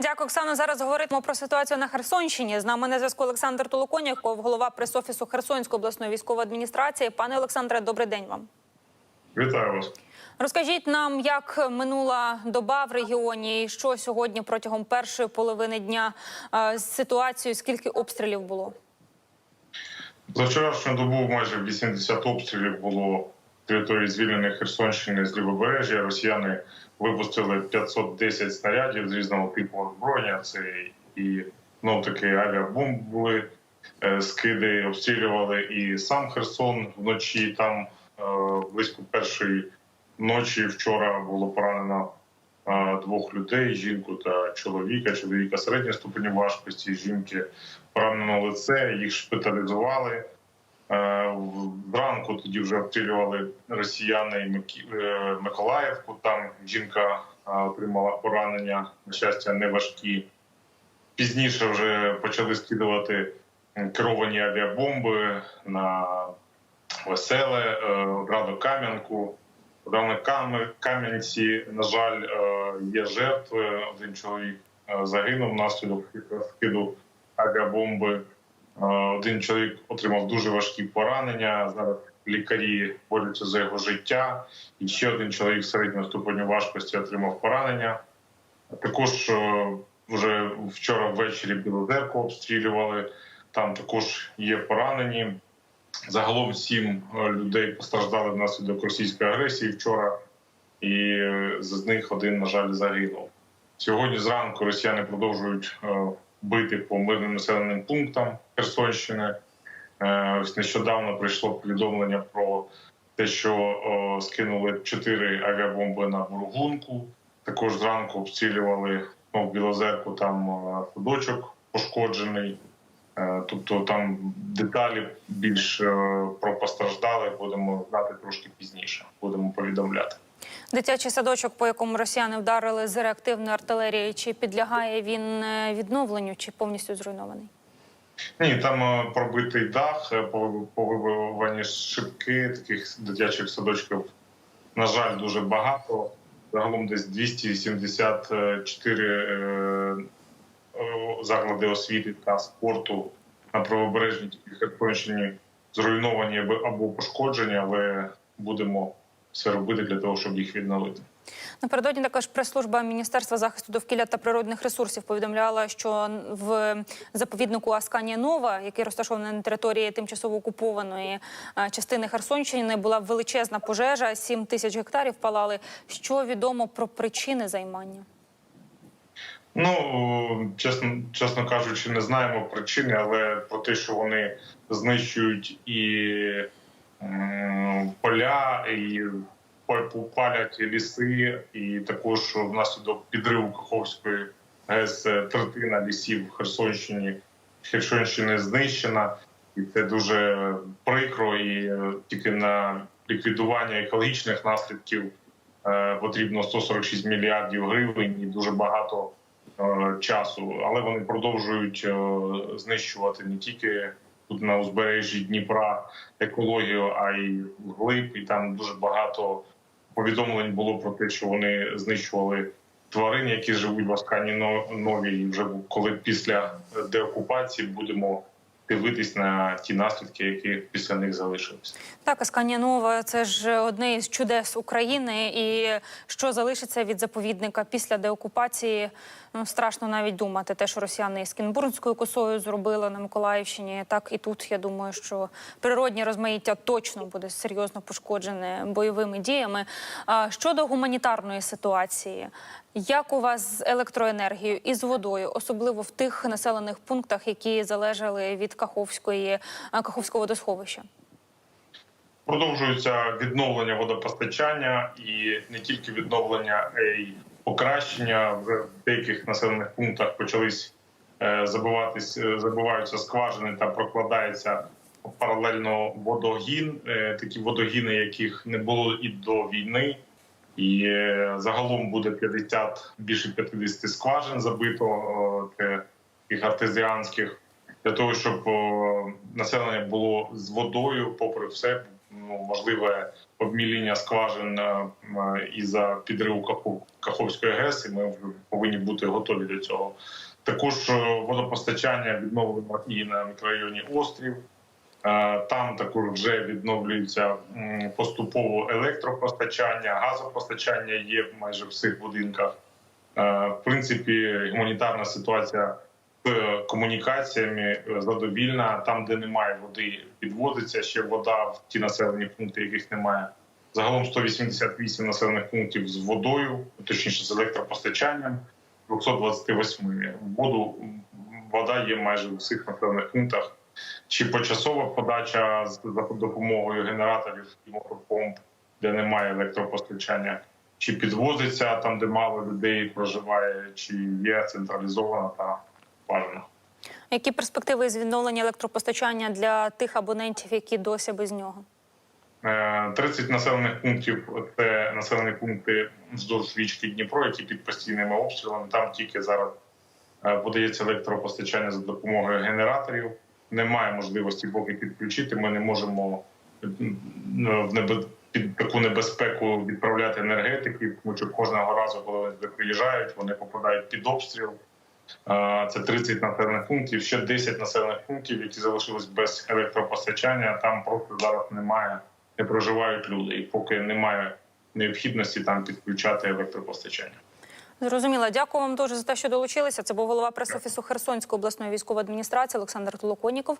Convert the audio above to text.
Дякую, Оксано. Зараз говоримо про ситуацію на Херсонщині. З нами на зв'язку Олександр Толоконяков, голова прес-офісу Херсонської обласної військової адміністрації. Пане Олександре, добрий день вам. Вітаю вас. Розкажіть нам, як минула доба в регіоні, і що сьогодні протягом першої половини дня е, з ситуацією, скільки обстрілів було? За вчорашню добу майже 80 обстрілів було території звільненої Херсонщини з лівобережжя. Росіяни випустили 510 снарядів з різного типу озброєння. Це і ну таки авіабомб були е, скиди, обстрілювали і сам Херсон вночі. Там е, близько першої ночі вчора було поранено е, двох людей: жінку та чоловіка. Чоловіка середньої ступені важкості, жінки поранено лице, їх шпиталізували. Е, Вранку тоді вже обстрілювали росіяни е, Миколаївку. Там жінка е, отримала поранення, на щастя, не важкі. Пізніше вже почали скидувати керовані авіабомби на веселе, е, Кам'янку. Кам- Кам'янці, на жаль, є жертви. Один чоловік загинув внаслідок скиду авіабомби. Е, Один чоловік отримав дуже важкі поранення. Зараз лікарі борються за його життя. І ще один чоловік середнього ступеню важкості отримав поранення. Також е, вже вчора ввечері Білозерку обстрілювали. Там також є поранені. Загалом сім е, людей постраждали внаслідок російської агресії вчора, і з них один, на жаль, загинув. Сьогодні зранку росіяни продовжують бити по мирним населеним пунктам Херсонщини. Е, нещодавно прийшло повідомлення про те, що е, скинули чотири авіабомби на Бургунку. Також зранку обстрілювали ну, в Білозерку, там е, садочок пошкоджений. Е, Тобто там деталі більш е, про постраждали будемо знати трошки пізніше. Будемо повідомляти. Дитячий садочок, по якому росіяни вдарили з реактивної артилерії, чи підлягає він е, відновленню, чи повністю зруйнований? Ні, там е, пробитий дах, е, пов- повибивані шибки таких дитячих садочків. На жаль, дуже багато. Загалом десь 284 е, е, заклади освіти та спорту на правобережній Херсонщині зруйновані або пошкоджені, але будемо все робити для того, щоб їх відновити. Напередодні також прес-служба Міністерства захисту довкілля та природних ресурсів повідомляла, що в заповіднику Асканія Нова, який розташований на території тимчасово окупованої е, частини Херсонщини, була величезна пожежа, 7 тисяч гектарів палали. Що відомо про причини займання? Ну чесно, чесно кажучи, не знаємо причини, але про те, що вони знищують і поля, і па- палять ліси, і також внаслідок підриву Каховської ГЕС е, третина лісів в Херсонщині Херсонщини знищена, і це дуже прикро. І е, тільки на ліквідування екологічних наслідків е, потрібно 146 мільярдів гривень і дуже багато часу, але вони продовжують знищувати не тільки тут на узбережжі Дніпра екологію, а й глиб. І там дуже багато повідомлень було про те, що вони знищували тварин, які живуть в Аскані Но- Новій. Вже коли після деокупації будемо дивитись на ті наслідки, які після них залишились. Так, Асканянова це ж одне із чудес України. І що залишиться від заповідника після деокупації, ну страшно навіть думати. Те, що росіяни із Кінбурнською косою зробили на Миколаївщині, так і тут я думаю, що природнє розмаїття точно буде серйозно пошкоджене бойовими діями. А щодо гуманітарної ситуації, як у вас з електроенергією і з водою, особливо в тих населених пунктах, які залежали від Каховської а, Каховського водосховища? Продовжується відновлення водопостачання і не тільки відновлення, а й покращення в деяких населених пунктах почались е, забиватись, е, забиваються скважини та прокладається паралельно водогін, е, такі водогіни, яких не було і до війни. І е, загалом буде 50, більше 50 скважин забито е, таких артезіанських для того, щоб населення було з водою, попри все, ну, можливе обміління скважин е, м, із-за підриву Каховської ГЕС, і ми повинні бути готові до цього. Також е, водопостачання відновлено і на мікрорайоні Острів. Е, Там також вже відновлюється поступово електропостачання, газопостачання є в майже всіх будинках. Е, В принципі, гуманітарна ситуація комунікаціями е, задовільна. Там, де немає води, підводиться ще вода в ті населені пункти, яких немає. Загалом 188 населених пунктів з водою, точніше з електропостачанням, 228. Воду вода є майже у всіх населених пунктах. Чи почасова подача з допомогою генераторів і мотопомп, де немає електропостачання, чи підвозиться там, де мало людей проживає, чи є централізована та бажана. Які перспективи з відновлення електропостачання для тих абонентів, які досі без нього? Е, 30 населених пунктів це населені пункти вздовж річки Дніпро, які під постійними обстрілами. Там тільки зараз е, подається електропостачання за допомогою генераторів. Немає можливості поки підключити. Ми не можемо в небе... під таку небезпеку відправляти енергетиків, тому що кожного разу, коли вони приїжджають, вони попадають під обстріл. Це 30 населених пунктів, ще 10 населених пунктів, які залишились без електропостачання. Там просто зараз немає, не проживають люди, і поки немає необхідності там підключати електропостачання. Зрозуміло. Дякую вам дуже за те, що долучилися. Це був голова прес-офісу Херсонської обласної військової адміністрації Олександр Толоконіков.